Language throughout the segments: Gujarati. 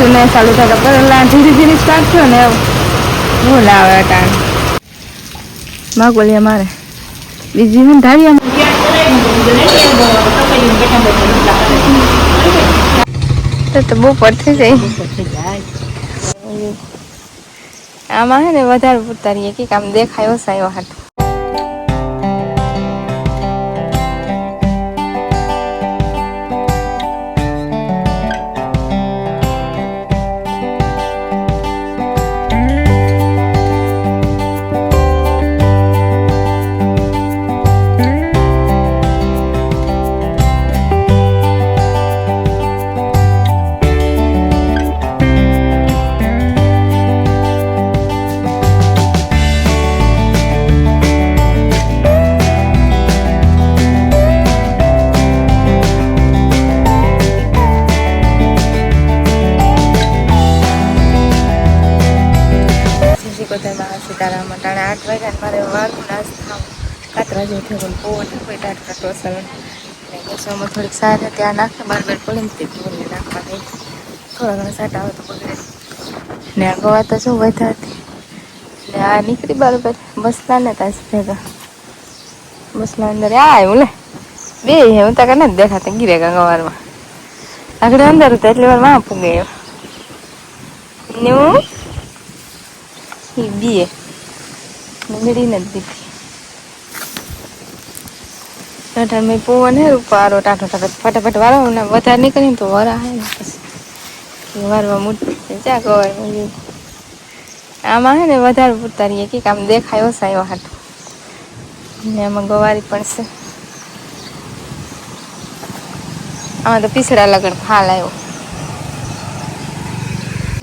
જ નહીં ચાલુ થતો પેલા ધીરે ધીરે સ્ટાર્ટ થયો ને બોલ આવે ટાઈમ માગો લે મારે. બીજી હું ધારી તો બહુ પર થઈ જાય આમાં હે ને વધારે ઉતારીએ કે આમ દેખાય સાયો હાથ. સીતારામ અટાણે આઠ વાગ્યા મારે વારનું નાસ્ત કાતરા જેવું થયું પોવો કોઈ ટાટકા ટોસલ ને ગેસમાં થોડીક સાર ત્યાં નાખે બાર બાર પડીને તે ધોઈને નાખવા દઈ થોડા ઘણા સાટા આવે તો બગડે ને ગવા તો શું વધા હતી. ને આ નીકળી બરોબર બસલા ને તાસ ભેગા બસલા અંદર આ આવ્યું લે. બે હે, હું તો નથી દેખાતા ગીરે ગવારમાં. આગળ અંદર હતા એટલે વારમાં પૂગે નું ઈ બીએ મેળી નથી દીધી ટાટા મેં પવન હે રૂપારો ટાટો ટાટો ફટાફટ વાળો ને વધારે નીકળીને તો વરા હે પછી. વારવા મૂકી ચા કવાર આમાં હે ને વધારે ઉતારીએ કે આમ દેખાય ઓસાયો હાથ ને આમાં ગવારી પણ છે. આમાં તો પીસડા લગન ફાલ આવ્યો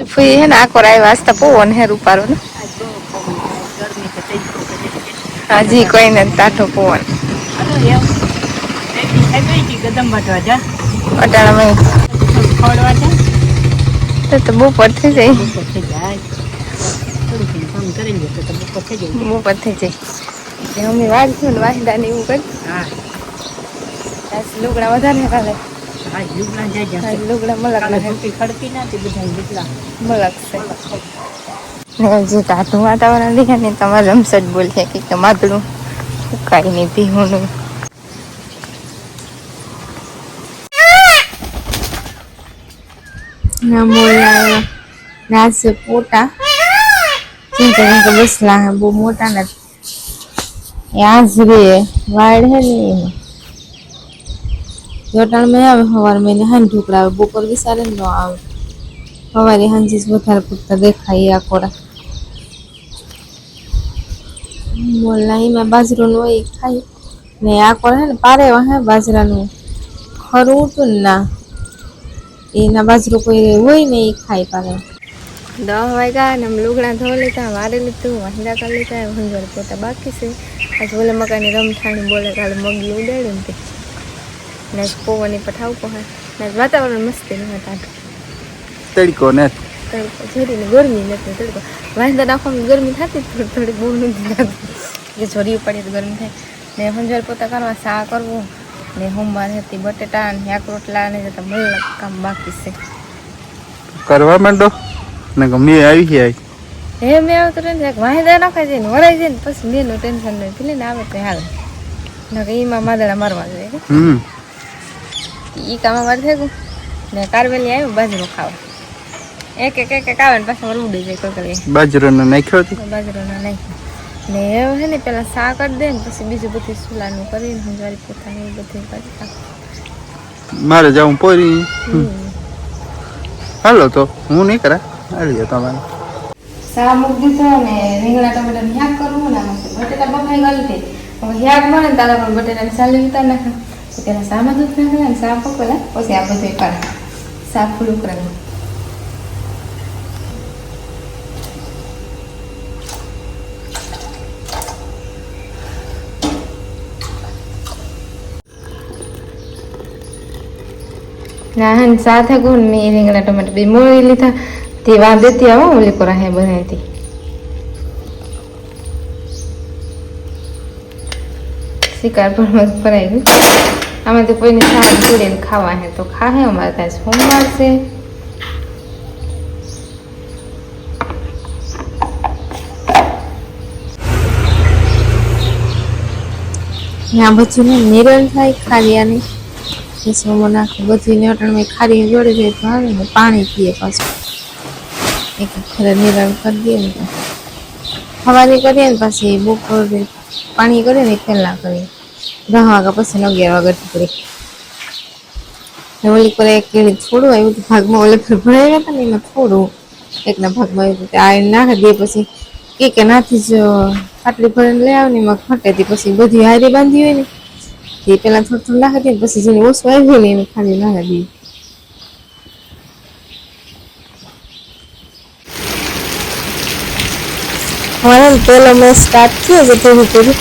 ફઈ હે ને આકોર આવ્યા વાસ્તા પવન હે રૂપારો ને હજી કોઈ ને તાઠો પવન અટાણામાં તો તો બહુ થઈ જાય. બહુ પર થઈ જાય. અમે વાળ થયું ને વાહિદા ને એવું કરી. લુગડા વધારે આજ લુગડા મલક મલક છે ને જે ટાઢું વાતાવરણ દેખે ને તમારે રમસટ બોલે કે કે માથડું ઉકાઈ નહીં ભીહુંનું ના બોલા રાત છે પોટા ચિંતા ચિંતા બસલા હે બહુ મોટા નથી. એ હાજરી વાડ હે ને એમાં. જોટાણ મેં આવે સવાર મેં હાન ઢોકળા આવે, બપોર વિસારે ન આવે. સવારે હાંજી જ વધારે પૂરતા દેખાય આ કોરા. બોલા એમાં બાજરાનું હોય એ ખાય ને આ કોણ હે ને પારે હે બાજરાનું. ખરું હતું ને. ના એના બાજરો કોઈ હોય ને એ ખાય પારે દહ વાગ્યા ને આમ લુગડા ધો લીધા વારે લીધું વાંદા કરી લીધા ભંગર પોતા બાકી છે. આજ બોલે મકાની રમઠાણી બોલે કાલે મગી ઉડાડ્યું ને ને આજ પવનની પઠાવ ને વાતાવરણ મસ્તી ન હતા તડકો ને. તડકો ઝરીને ગરમી નથી તડકો વાંધા નાખવામાં ગરમી થતી થોડી થોડી બહુ નથી થતી. કે ઝરી પડે તો ગરમી થાય. ને હંજર પોતા કરવા સા કરવું. ને હોમવાર હતી બટેટા ને શાક રોટલા ને જતા મલક કામ બાકી છે. કરવા માંડો? ને ગમી આવી ગયા હે મેં આવતો ને વાંધા વાંદા નાખાય છે ને વળાઈ જાય ને પછી મેં નું ટેન્શન નહીં. પેલી ને આવે તો હાલ. નકે એમાં માદડા મારવા જોઈએ. હમ. ઈ કામ અમારે થઈ ગયું. ને કારવેલી આવ્યું બાજરો ખાવા. એક એક એક એક આવે ને પાછા વર ઉડી જાય કોઈ કરી બાજરો ને નાખ્યો હતો? બાજરાના નાખી ને એવું હે ને પેલા સા કરી દે ને પછી બીજું બધું સુલાનું કરીને હંજવારી પોતાની એવું બધું કરી મારે જવું પોરી હાલો તો હું નહીં કરા. હાલી તમારે. સા મૂકી દીધો ને રીંગણા ટમેટાનું શાક કરવું ને આમાં બટેટા બફાઈ ગયેલી હતી હવે શાક મળે ને તારા પણ બટેટાની સાલી ઉતાર નાખે. તો પેલા સામાં દૂધ નાખે ને સા પકવેલા પછી આ બધું કરે સા ફૂલું કરે નાહન સાથે કોણ મેં રીંગણા ટમેટા બે મોળી લીધા. તે વાંદેતી આવો, ઓલી કોરા હે બનાવી શિકાર પણ ભરાઈ ગયું આમાં તો કોઈને શાક જોડીને ખાવા હે તો ખાહે, અમારે ત્યાં સોમવાર છે. ત્યાં પછી મિરલ થાય ખાલિયાની સોમો નાખે ભજીને અટણમાં ખારી જોડે જાય તો આવે ને, પાણી પીએ પાછું. એક ખરા નિરાણ કરી દઈએ ને સવારે કરીએ ને પછી બપોરે પાણી કરીએ ને પહેલાં કરીએ. દસ વાગ્યા પછી અગિયાર વાગ્યા ટુકડી ઓલી પર એક કેળી થોડું આવ્યું હતું, ભાગમાં ઓલે પર ભરાઈ ગયા હતા ને એમાં થોડું એકના ભાગમાં આવ્યું હતું, આ નાખી દઈએ પછી. કે કે નાથી જ પાટલી ભરીને લઈ આવે ને એમાં ખટેતી પછી બધી હારી બાંધી હોય ને. એ પેલા થોડું થોડું નાખી પછી જેને ઓછું આવ્યું ને એને ખાલી નાખી દઈએ મારે ને પેલો મેં સ્ટાર્ટ થયો છે થોડું થોડું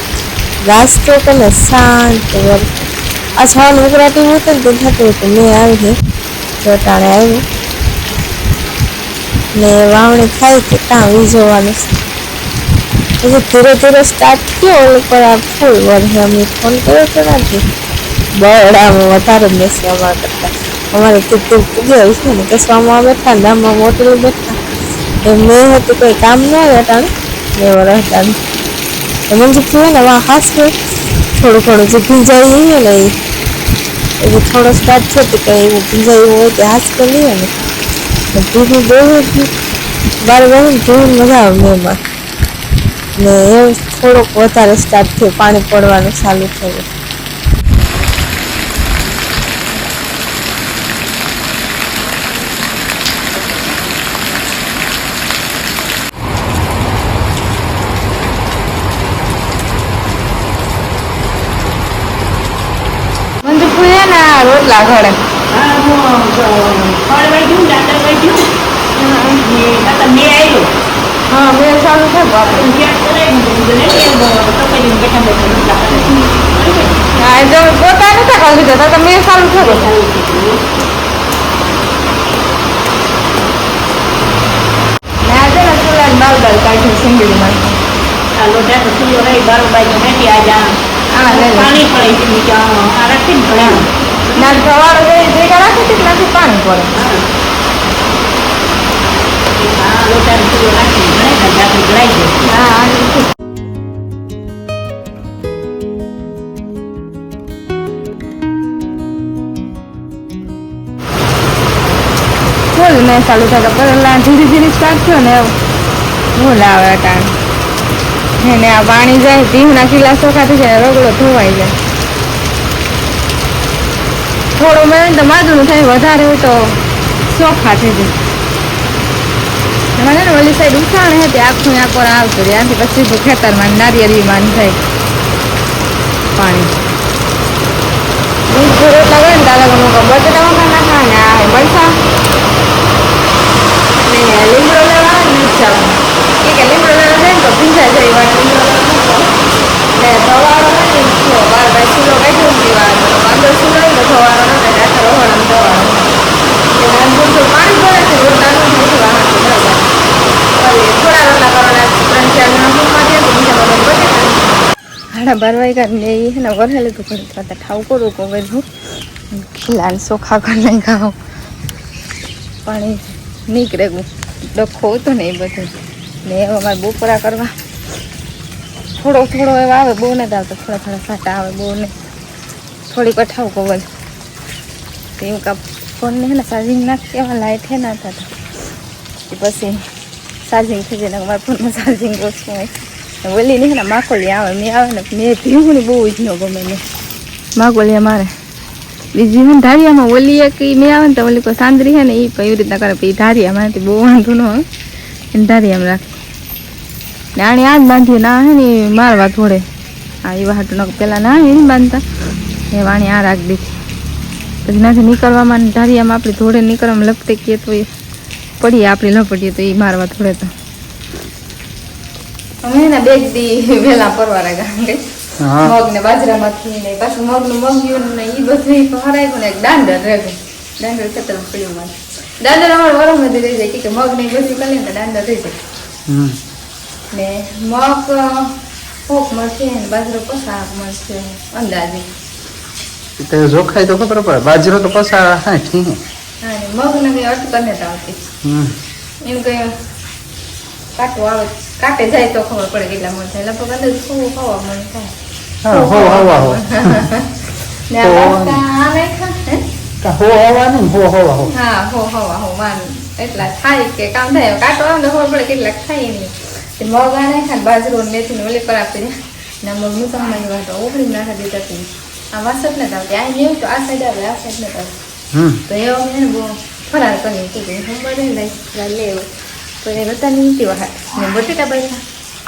રાસ્તો કને શાંત વર આ છાણ ઉકરાટી હતું ને તો થતું હતું મેં આવી છે ચોટાણે આવ્યું ને વાવણી થાય કે કાં વીજવાનું છે પછી ધીરે ધીરે સ્ટાર્ટ થયો ઓલું પણ આ ફૂલ વર્ષે અમે ફોન કર્યો તો નથી. બરાબર વધારે બેસી અમારા કરતા. અમારે કીધું પૂગ્યા છે ને કસવામાં બેઠા ને આમાં મોટલું બેઠા. એ મેં હતું કોઈ કામ ન આવે અટાણે. બે વર્ષ અટાણે. એ મંજુ થયું ને વા ખાસ કે થોડું થોડું જે ભીંજાઈ ને, એ થોડો સ્ટાર્ટ થયો તો કંઈ એવું ભીંજાયું હોય તે હાસ કરી લઈએ ને. ધીરું બહુ બાર બહુ ધીરું મજા આવે મેં ને એ થોડોક વધારે સ્ટાર્ટ થયું પાણી પડવાનું ચાલુ થયું. પૂછે ને મેં ઘડે હા બે ચાલુ છે હા તમે પોતા નતા ખાલી જતા તમે ચાલુ છે બધા ને આજે ને ચૂલા બાલ બાલ કાઢ્યું સિંગડીમાં હા લે લે પાણી પડે છે નીચે આ રાખીને ના સવારે જે ભેગા રાખી હતી ત્યાંથી પાણી પડે આ ચૂલો રાખીને ફૂલ મેં ચાલુ ને ફૂલ આવે એને આ પાણી જાય ભીમના ચોખા થઈ જાય રગડો ધોવાઈ જાય થોડું મેં તો માદુનું થાય, વધારે હોય તો ચોખા થઈ જાય. મને ને ઓલી સાઈડ ઉઠાણ હતી આખું પર આવતું ત્યાંથી પછી સીધું ખેતરમાં નારિયેળી માન થાય. પાણી. દૂધ હોય ને તારા ગમો બટેટા નાખવા નાખા ને આ બળસા ને લીમડો લેવા આવે ને નીચા કે કે લીમડો લેવા જાય ને તો ભીંજાઈ જાય વાર લીમડો લેવા મૂકો. ને ધવાળો હોય ને જો બાર બાર સુલો કાઢ્યો ને વાર અંદર સુલો હોય ને ધવાળો ન થાય આખા રહોડામાં ધવાળો એટલે આમ થોડું પાણી ભરે છે રોટલાનું નથી વાહતું બરાબર ઓલી થોડા રોટલા કરવાના ત્રણ ચાર જણા જમવા દે તો બીજા બધા બટેટા હાડા બાર વાગ્યા ને એ ને વરસે લીધું પણ કરતા ઠાવ કરું કહું બધું ખીલાને ચોખા કરી નહીં ખાવ પાણી નીકળે ગયું. ડખો હતો ને એ બધું. ને એવા અમારે બપોરા કરવા. થોડો થોડો એવો આવે, બહુ નથી આવતો. થોડા થોડા સાટા આવે, બહુ નહીં. થોડીક ઠાવ કો બધું એવું કા ફોનને હે ને ચાર્જિંગ નાખી એમાં લાઇટ હે ના થતા પછી ચાર્જિંગ થઈ જાય મારા ફોનમાં ચાર્જિંગ ઓછું હોય. ઓલી નહીં ને માકોલી આવે. મેં આવે ને મેં ભીમણી બહુ જ ન ગમે ને માકોલી અમારે બીજી હે ને ધારિયામાં ઓલી એક મેં આવે ને તો ઓલી કોઈ સાંદરી હે ને એ એવી રીતના કરે. પછી ધારિયામાંથી બહુ વાંધો ન હોય એને ધારિયામાં રાખે. ને આણી આ જ બાંધીએ ના હે ને મારવા થોડે આ એવા હાટું ન પેલા ના એ નહીં બાંધતા. એ વાણી આ રાખ દીધી. પછી નાથી નીકળવામાં ધારિયામાં આપણે થોડે નીકળવામાં લપટે કીએ તો એ પડીએ, આપણે લપટીએ તો એ મારવા થોડે તો. અમે ને બે દી વેલા પરવારા ગામ ગઈ મગ ને બાજરામાંથી ને પાછું મગનું મગ્યું ને એ બધું ભરાયું ને એક દાંડર રહ્યું દાંડર ખેતર પડ્યું મારે. દાંડર અમારે વરમ નથી રહી જાય કે મગ ને બધું કરી ને દાંડર રહી જાય. ને મગ ફોક મળશે ને બાજરો પસાર મળશે અંદાજે. તો જોખાય તો ખબર પડે બાજરો તો પસાર હે. હા મગ ને કઈ અટકને નથી આવતી. એમ કઈ કાટો આવે કાંટે જાય તો ખબર પડે કેટલા મણ થાય. લગભગ અંદર થાય હા હો હવા હો ને આ પાસ્તા આ નાખ્યા હે? કા હો હવાનું હો હવા હો. હા હો હવા હો એટલા થાય કે કામ થાય. કાંટો આવે ને ખબર પડે કેટલાક થાય નહીં મગ આ નાખ્યા બાજરો ને મેથી ને ઓલી પર આપી દે. ને મગનું સામાન વાટો ઉભરી નાખી આ વાસત નથી આવતી. આ એવું તો આ સાઈડ આવે આ સાઈડ તો બહુ ફરાર કરી કીધું હું લઈ લેવું તો એ બધાની નીતિ વાહ ને છે